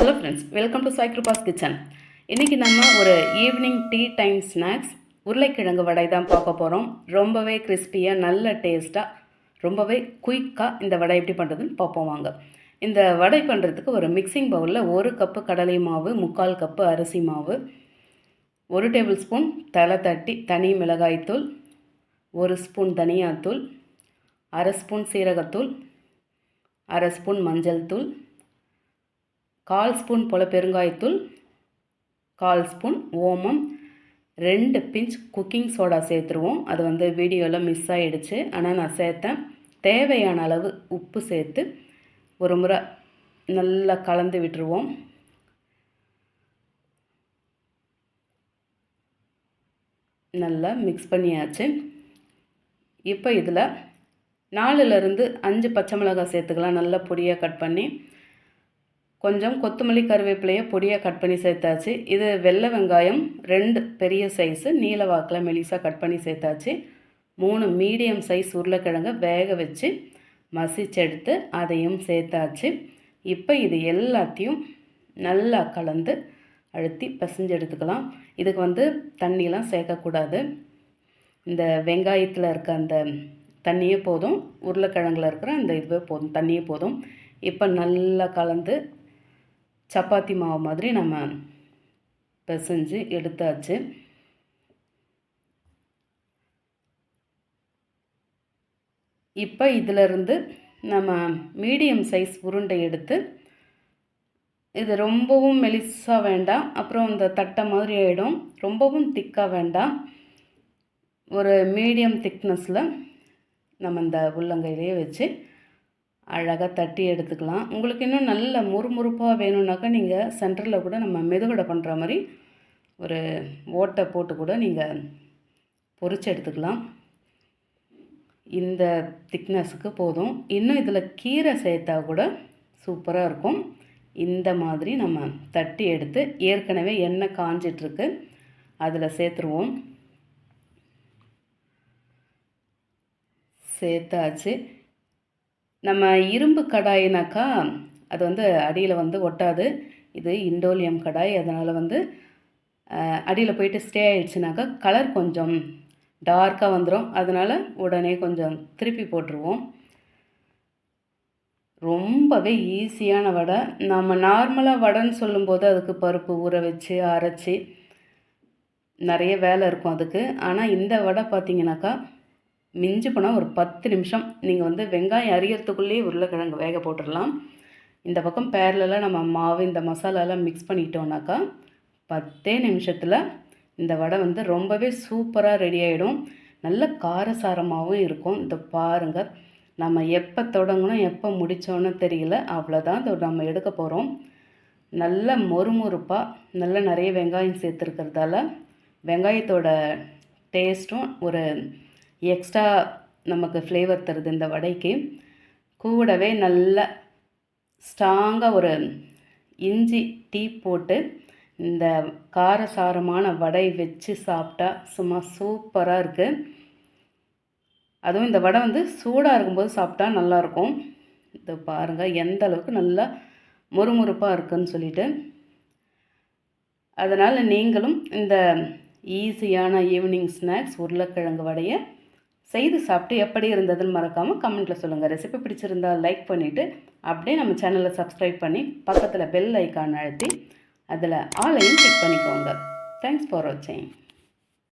Hello friends welcome to Saikrupa's kitchen இன்றைக்கி நம்ம ஒரு ஈவினிங் டீ டைம் ஸ்நாக்ஸ் உருளைக்கிழங்கு வடை தான் பார்க்க போகிறோம் ரொம்பவே கிறிஸ்பியாக நல்ல டேஸ்ட்டாக ரொம்பவே குயிக்காக இந்த வடை எப்படி பண்ணுறதுன்னு பார்ப்போம் வாங்க. இந்த வடை பண்ணுறதுக்கு ஒரு மிக்சிங் பவுலில் ஒரு கப்பு கடலை மாவு முக்கால் கப்பு அரிசி மாவு ஒரு டேபிள் ஸ்பூன் தலை தட்டி தனி மிளகாய்த்தூள் ஒரு ஸ்பூன் தனியாத்தூள் அரை ஸ்பூன் சீரகத்தூள் அரை ஸ்பூன் மஞ்சள் தூள் கால் ஸ்பூன் போல் பெருங்காயத்தூள் கால் ஸ்பூன் ஓமம் ரெண்டு பிஞ்ச் குக்கிங் சோடா சேர்த்துருவோம். அது வந்து வீடியோவில் மிஸ் ஆகிடுச்சு ஆனால் நான் சேர்த்தேன். தேவையான அளவு உப்பு சேர்த்து ஒரு முறை நல்லா கலந்து விட்டுருவோம். நல்லா மிக்ஸ் பண்ணியாச்சு. இப்போ இதில் நாலுலேருந்து அஞ்சு பச்சை மிளகாய் சேர்த்துக்கலாம். நல்லா பொடியாக கட் பண்ணி கொஞ்சம் கொத்தமல்லி கருவேப்பிலையை பொடியாக கட் பண்ணி சேர்த்தாச்சு. இது வெள்ளை வெங்காயம் ரெண்டு பெரிய சைஸு நீல வாக்கில் மெலிசாக கட் பண்ணி சேர்த்தாச்சு. மூணு மீடியம் சைஸ் உருளைக்கிழங்கை வேக வச்சு மசிச்செடுத்து அதையும் சேர்த்தாச்சு. இப்போ இது எல்லாத்தையும் நல்லா கலந்து அழுத்தி பிசைஞ்சு எடுத்துக்கலாம். இதுக்கு வந்து தண்ணியெலாம் சேர்க்கக்கூடாது. இந்த வெங்காயத்தில் இருக்க அந்த தண்ணியே போதும். உருளைக்கிழங்குல இருக்கிற அந்த இதுவே போதும். தண்ணியே போதும். இப்போ நல்லா கலந்து சப்பாத்தி மாவு மாதிரி நம்ம பிசைஞ்சு எடுத்தாச்சு. இப்போ இதிலிருந்து நம்ம மீடியம் சைஸ் உருண்டை எடுத்து இது ரொம்பவும் மெலிசாக வேண்டாம். அப்புறம் இந்த தட்டை மாதிரி ஆகிடும் ரொம்பவும் திக்காக வேண்டாம். ஒரு மீடியம் திக்னஸில் நம்ம இந்த உள்ளங்கையிலேயே வச்சு அழகாக தட்டி எடுத்துக்கலாம். உங்களுக்கு இன்னும் நல்ல முறுமுறுப்பாக வேணும்னாக்கா நீங்கள் சென்டரில் கூட நம்ம மெதுவடை பண்ணுற மாதிரி ஒரு ஓட்டை போட்டு கூட நீங்கள் பொறிச்சு எடுத்துக்கலாம். இந்த திக்னஸுக்கு போதும். இன்னும் இதில் கீரை சேர்த்தா கூட சூப்பராக இருக்கும். இந்த மாதிரி நம்ம தட்டி எடுத்து ஏற்கனவே எண்ணெய் காஞ்சிட்ருக்கு. அதில் சேர்த்துருவோம். சேர்த்தாச்சு. நம்ம இரும்பு கடாயினாக்கா அது வந்து அடியில் வந்து ஒட்டாது. இது இண்டோலியம் கடாய். அதனால் வந்து அடியில் போயிட்டு ஸ்டே ஆயிடுச்சுனாக்கா கலர் கொஞ்சம் டார்க்காக வந்துடும் அதனால் உடனே கொஞ்சம் திருப்பி போட்டுருவோம். ரொம்பவே ஈஸியான வடை. நம்ம நார்மலாக வடைன்னு சொல்லும்போது அதுக்கு பருப்பு ஊற வச்சு அரைச்சி நிறைய வேலை இருக்கும் அதுக்கு. ஆனால் இந்த வடை பார்த்திங்கனாக்கா மிஞ்சி போனால் ஒரு பத்து நிமிஷம். நீங்கள் வந்து வெங்காயம் அரியறதுக்குள்ளேயே உருளைக்கிழங்கு வேக போட்டுடலாம். இந்த பக்கம் பேரலெலாம் நம்ம மாவு இந்த மசாலாலாம் மிக்ஸ் பண்ணிட்டோம்னாக்கா பத்தே நிமிஷத்தில் இந்த வடை வந்து ரொம்பவே சூப்பராக ரெடி ஆகிடும் நல்ல காரசாரமாகவும் இருக்கும். இந்த பாருங்கள் நம்ம எப்போ தொடங்கணும் எப்போ முடித்தோன்னு தெரியல. அவ்வளோதான் நம்ம எடுக்க போகிறோம் நல்ல மொறுமொறுப்பாக நல்ல நிறைய வெங்காயம் சேர்த்துருக்கிறதால வெங்காயத்தோட டேஸ்ட்டும் ஒரு எக்ஸ்ட்ரா நமக்கு ஃப்ளேவர் தருது இந்த வடைக்கு. கூடவே நல்ல ஸ்ட்ராங்காக ஒரு இஞ்சி டீ போட்டு இந்த காரசாரமான வடை வச்சு சாப்பிட்டா சும்மா சூப்பராக இருக்குது அதுவும் இந்த வடை வந்து சூடாக இருக்கும்போது சாப்பிட்டா நல்லாயிருக்கும் இது பாருங்கள் எந்த அளவுக்கு நல்லா முறுமுறுப்பாக இருக்குன்னு சொல்லிட்டு. அதனால் நீங்களும் இந்த ஈஸியான ஈவினிங் ஸ்நாக்ஸ் உருளைக்கிழங்கு வடையை செய்து சாப்பிட்டு எப்படி இருந்ததுன்னு மறக்காமல் கமெண்ட்டில் சொல்லுங்கள் ரெசிபி பிடிச்சிருந்தால் லைக் பண்ணிவிட்டு அப்படியே நம்ம சேனலை சப்ஸ்கிரைப் பண்ணி பக்கத்தில் பெல் ஐக்கான் அழுத்தி அதில் ஆலையும் கிளிக் பண்ணிக்கோங்க. தேங்க்ஸ் ஃபார் வாட்சிங்